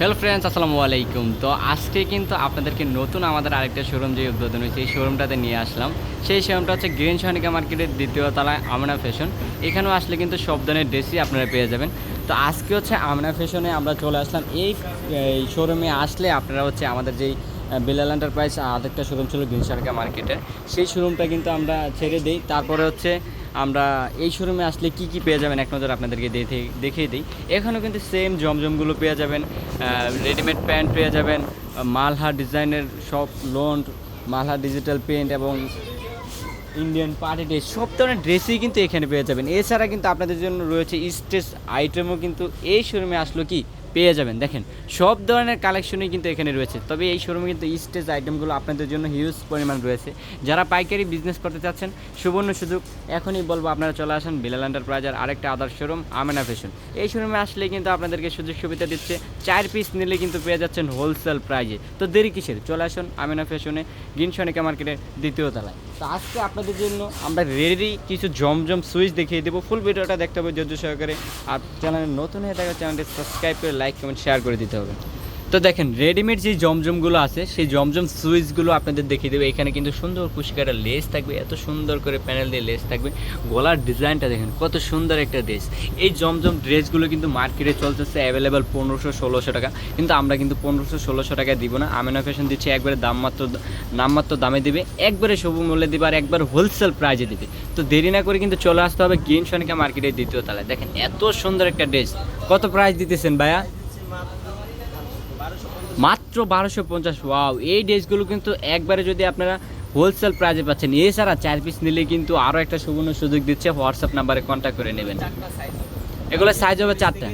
Hello friends আসসালামু আলাইকুম। তো আজকে কিন্তু আপনাদেরকে নতুন আমাদের আরেকটা শোরুম যে উদ্বোধন হয়েছে, এই শোরুমটাতে নিয়ে আসলাম। সেই শোরুমটা হচ্ছে গ্রিন সনিকা মার্কেটের দ্বিতীয় তলায় আমনা ফ্যাশন এখানেও আসলে কিন্তু সব ধরনের ড্রেসই আপনারা পেয়ে যাবেন। তো আজকে হচ্ছে আমনা ফ্যাশনে আমরা চলে আসলাম। এই শোরুমে আসলে আপনারা হচ্ছে আমাদের যেই বিলাল এন্টারপ্রাইজ আরেকটা শোরুম ছিল গ্রিন সনিকা মার্কেটের সেই শোরুমটা কিন্তু আমরা ছেড়ে দিই। তারপরে হচ্ছে আমরা এই শোরুমে আসলে কি কি পেয়ে যাবেন? এক নজর আপনাদেরকে দেখে, দেখিয়ে দিই। এখানেও কিন্তু সেম জমজমগুলো পেয়ে যাবেন। রেডিমেড প্যান্ট পেয়ে যাবেন। মালহা ডিজাইনের সব লোন মালহা ডিজিটাল প্রিন্ট এবং ইন্ডিয়ান পার্টি ড্রেস সব ধরনের ড্রেসই কিন্তু এখানে পেয়ে যাবেন। এছাড়া কিন্তু আপনাদের জন্য রয়েছে স্টেজ আইটেমও কিন্তু এই শোরুমে আসলো কি? পেয়ে যাবেন। দেখেন, সব ধরনের কালেকশনই কিন্তু এখানে রয়েছে। তবে এই শোরুমে কিন্তু স্টেজ আইটেমগুলো আপনাদের জন্য হিউজ পরিমাণ রয়েছে। যারা পাইকারি বিজনেস করতে চাচ্ছেন, সুবর্ণ সুযোগ। এখনই বলব, আপনারা চলে আসেন বিলাল এন্টারপ্রাইজের আরেকটা আদার শোরুম আমেনা ফ্যাশন এই শোরুমে আসলে কিন্তু আপনাদেরকে সুযোগ সুবিধা দিচ্ছে। চার পিস নিলে কিন্তু পেয়ে যাচ্ছেন হোলসেল প্রাইজে তো দেরি কিসের? চলে আসুন আমেনা ফ্যাশনে গ্রিন সনিকা মার্কেটের দ্বিতীয় তলায়। তো আজকে আপনাদের জন্য আমরা রেডি কিছু জমজম সুইচ দেখিয়ে দেবো। ফুল ভিডিওটা দেখতে হবে ধৈর্য সহকারে। আর চ্যানেলে নতুন হয়ে থাকা চ্যানেলটি সাবস্ক্রাইব করে লাইক কমেন্ট শেয়ার করে দিতে হবে। তো দেখেন রেডিমেড যে জমজমগুলো আছে, সেই জমজম সুইচগুলো আপনাদের দেখিয়ে দেবে। এখানে কিন্তু সুন্দর কুশিকাটা লেস থাকবে, এত সুন্দর করে প্যানেল দিয়ে লেস থাকবে। গলার ডিজাইনটা দেখেন, কত সুন্দর একটা ড্রেস এই জমজম ড্রেসগুলো কিন্তু মার্কেটে চলতেছে অ্যাভেলেবেল পনেরোশো, ষোলোশো টাকা। কিন্তু আমরা কিন্তু পনেরোশো, ষোলোশো টাকায় দিব না। আমেনা ফ্যাশন দিচ্ছে, একবারে দাম মাত্র নামমাত্র দামে দিবে। একবারে সবু মূল্যে দিবে আর একবার হোলসেল প্রাইজে দিবে। তো দেরি না করে কিন্তু চলে আসতে হবে গ্রিন সনিকা মার্কেটের দ্বিতীয় তলায়। দেখেন, এত সুন্দর একটা ড্রেস। কত প্রাইস দিতেছেন ভাইয়া? মাত্র বারোশো পঞ্চাশ ওয়াও এই ড্রেসগুলো কিন্তু একবারে যদি আপনারা হোলসেল প্রাইজে পাচ্ছেন, এছাড়া চার পিস নিলে কিন্তু আরও একটা সুবর্ণ সুযোগ দিচ্ছে হোয়াটসঅ্যাপ নাম্বারে কন্ট্যাক্ট করে নেবেন। এগুলো সাইজ হবে চারটা।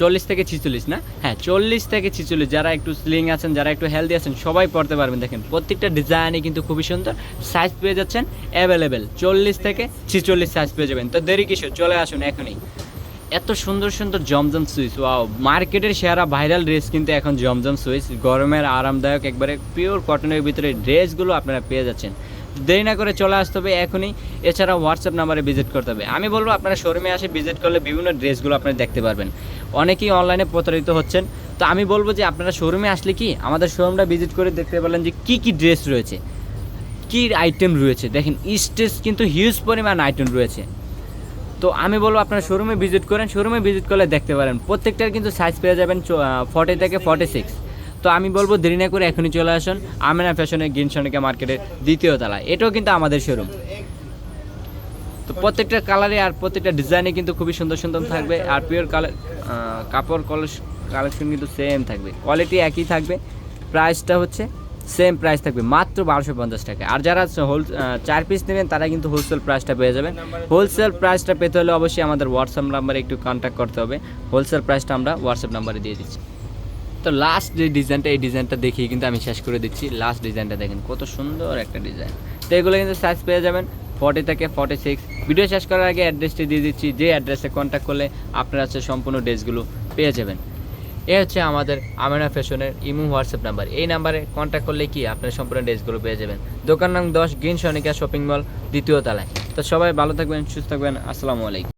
চল্লিশ থেকে ছিচল্লিশ, না? হ্যাঁ চল্লিশ থেকে ছিচল্লিশ, যারা একটু স্লিং আছেন, যারা একটু হেলদি আছেন, সবাই পড়তে পারবেন, দেখেন, প্রত্যেকটা ডিজাইনই কিন্তু খুবই সুন্দর। সাইজ পেয়ে যাচ্ছেন অ্যাভেলেবেল চল্লিশ থেকে ছিচল্লিশ সাইজ পেয়ে যাবেন। তো দেরি কিছু চলে আসুন এখনই। এত সুন্দর সুন্দর জমজম সুইচ ওয়াও মার্কেটের সেরা ভাইরাল ড্রেস কিন্তু এখন জমজম সুইচ গরমের আরামদায়ক, একবারে পিওর কটনের ভিতরে ড্রেসগুলো আপনারা পেয়ে যাচ্ছেন। দেরি না করে চলে আসতে হবে এখনই এছাড়া হোয়াটসঅ্যাপ নাম্বারে ভিজিট করতে হবে। আমি বলব, আপনারা শোরুমে আসে ভিজিট করলে বিভিন্ন ড্রেসগুলো আপনারা দেখতে পারবেন। অনেকেই অনলাইনে প্রতারিত হচ্ছেন। তো আমি বলব যে, আপনারা শোরুমে আসলে কি, আমাদের শোরুমটা ভিজিট করে দেখতে পারলেন যে, কী কী ড্রেস রয়েছে, কী আইটেম রয়েছে। দেখেন স্টেজ কিন্তু হিউজ পরিমাণ আইটেম রয়েছে। তো আমি বলব আপনারা শোরুমে ভিজিট করেন শোরুমে ভিজিট করলে দেখতে পারেন। প্রত্যেকটার কিন্তু সাইজ পেয়ে যাবেন ফর্টি থেকে ফর্টি সিক্স তো আমি বলব দেরি না করে এখনই চলে আসুন, আমেনা ফ্যাশনের গ্রিন মার্কেটের দ্বিতীয় তলায়। এটাও কিন্তু আমাদের শোরুম তো প্রত্যেকটা কালারে আর প্রত্যেকটা ডিজাইনে কিন্তু খুবই সুন্দর সুন্দর থাকবে। আর পিওর কালার কাপড় কালেকশন কিন্তু সেম থাকবে। কোয়ালিটি একই থাকবে। প্রাইসটা হচ্ছে সেম প্রাইস থাকবে মাত্র বারোশো পঞ্চাশ টাকা। আর যারা হোল চার পিস নেবেন, তারা কিন্তু হোলসেল প্রাইসটা পেয়ে যাবেন। হোলসেল প্রাইসটা পেতে হলে অবশ্যই আমাদের হোয়াটসঅ্যাপ নাম্বারে একটু কন্ট্যাক্ট করতে হবে। হোলসেল প্রাইসটা আমরা হোয়াটসঅ্যাপ নাম্বারে দিয়ে দিচ্ছি। তো লাস্ট যে ডিজাইনটা এই ডিজাইনটা দেখিয়ে কিন্তু আমি শেষ করে দিচ্ছি। লাস্ট ডিজাইনটা দেখেন, কত সুন্দর একটা ডিজাইন তো এগুলো কিন্তু সাইজ পেয়ে যাবেন ফর্টি থেকে ফর্টি সিক্স ভিডিও শেষ করার আগে অ্যাড্রেসটি দিয়ে দিচ্ছি। যে অ্যাড্রেসে কন্ট্যাক্ট করলে আপনারা হচ্ছে সম্পূর্ণ ড্রেসগুলো পেয়ে যাবেন। এ হচ্ছে আমাদের আমেনা ফ্যাশনের ইমো হোয়াটসঅ্যাপ নাম্বার এই নাম্বারে কন্ট্যাক্ট করলে কি আপনার সম্পূর্ণ ড্রেসগুলো পেয়ে যাবেন। দোকান নাম দশ গ্রিন সনিকা শপিং মল দ্বিতীয় তলায়। তো সবাই ভালো থাকবেন, সুস্থ থাকবেন। আসসালামু আলাইকুম।